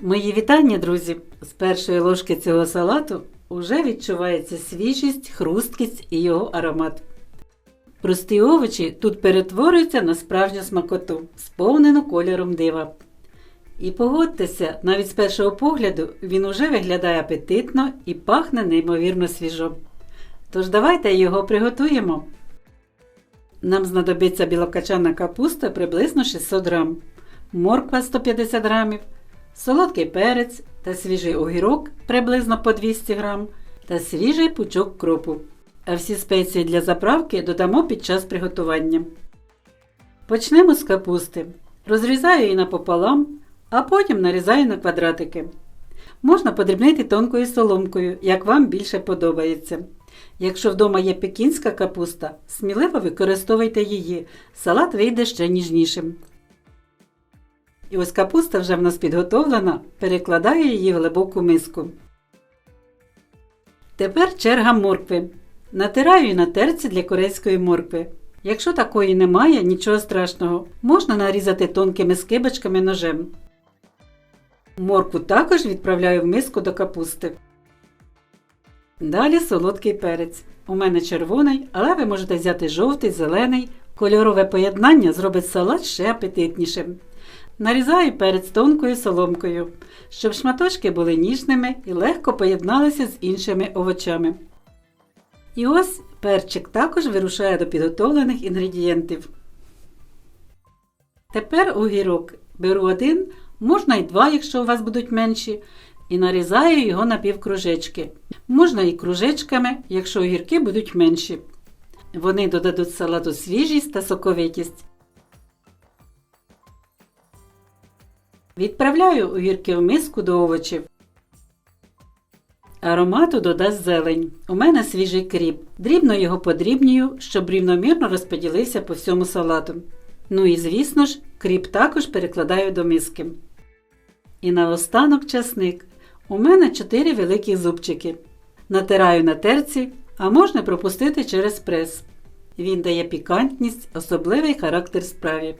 Мої вітання, друзі! З першої ложки цього салату уже відчувається свіжість, хрусткість і його аромат. Прості овочі тут перетворюються на справжню смакоту, сповнену кольором дива. І погодьтеся, навіть з першого погляду він уже виглядає апетитно і пахне неймовірно свіжо. Тож давайте його приготуємо. Нам знадобиться білокачана капуста приблизно 600 грам, морква 150 грамів, солодкий перець та свіжий огірок приблизно по 200 грам та свіжий пучок кропу. А всі спеції для заправки додамо під час приготування. Почнемо з капусти. Розрізаю її напополам, а потім нарізаю на квадратики. Можна подрібнити тонкою соломкою, як вам більше подобається. Якщо вдома є пекінська капуста, сміливо використовуйте її, салат вийде ще ніжнішим. І ось капуста вже в нас підготовлена, перекладаю її в глибоку миску. Тепер черга моркви. Натираю на терці для корейської моркви. Якщо такої немає, нічого страшного, можна нарізати тонкими скибочками ножем. Моркву також відправляю в миску до капусти. Далі солодкий перець. У мене червоний, але ви можете взяти жовтий, зелений. Кольорове поєднання зробить салат ще апетитнішим. Нарізаю перець тонкою соломкою, щоб шматочки були ніжними і легко поєдналися з іншими овочами. І ось перчик також вирушає до підготовлених інгредієнтів. Тепер огірок беру один, можна і два, якщо у вас будуть менші, і нарізаю його на півкружечки. Можна і кружечками, якщо огірки будуть менші. Вони додадуть салату свіжість та соковитість. Відправляю огірки в миску до овочів. Аромату додасть зелень. У мене свіжий кріп. Дрібно його подрібнюю, щоб рівномірно розподілився по всьому салату. Ну і звісно ж, кріп також перекладаю до миски. І наостанок часник. У мене 4 великі зубчики. Натираю на терці, а можна пропустити через прес. Він дає пікантність, особливий характер справі.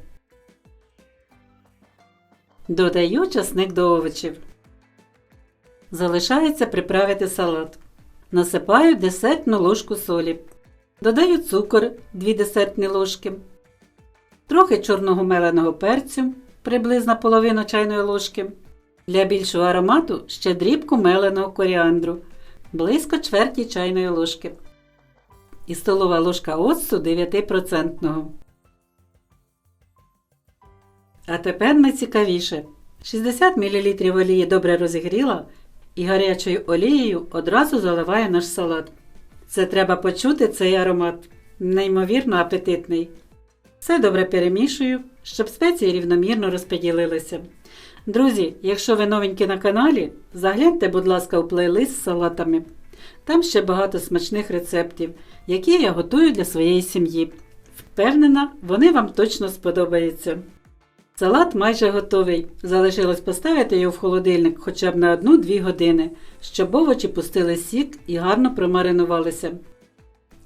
Додаю часник до овочів. Залишається приправити салат. Насипаю десертну ложку солі. Додаю цукор 2 десертні ложки. Трохи чорного меленого перцю, приблизно половину чайної ложки. Для більшого аромату ще дрібку меленого коріандру, близько чверті чайної ложки. І столова ложка оцту 9%. А тепер найцікавіше. 60 мл олії добре розігріла і гарячою олією одразу заливаю наш салат. Це треба почути цей аромат. Неймовірно апетитний. Все добре перемішую, щоб спеції рівномірно розподілилися. Друзі, якщо ви новенькі на каналі, загляньте, будь ласка, у плейлист з салатами. Там ще багато смачних рецептів, які я готую для своєї сім'ї. Впевнена, вони вам точно сподобаються. Салат майже готовий. Залишилось поставити його в холодильник хоча б на 1-2 години, щоб овочі пустили сік і гарно промаринувалися.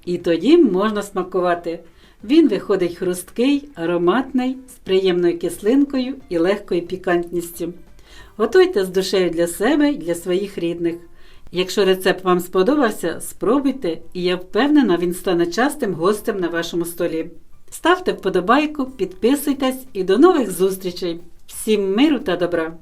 І тоді можна смакувати. Він виходить хрусткий, ароматний, з приємною кислинкою і легкою пікантністю. Готуйте з душею для себе і для своїх рідних. Якщо рецепт вам сподобався, спробуйте, і я впевнена, він стане частим гостем на вашому столі. Ставте вподобайку, підписуйтесь і до нових зустрічей! Всім миру та добра!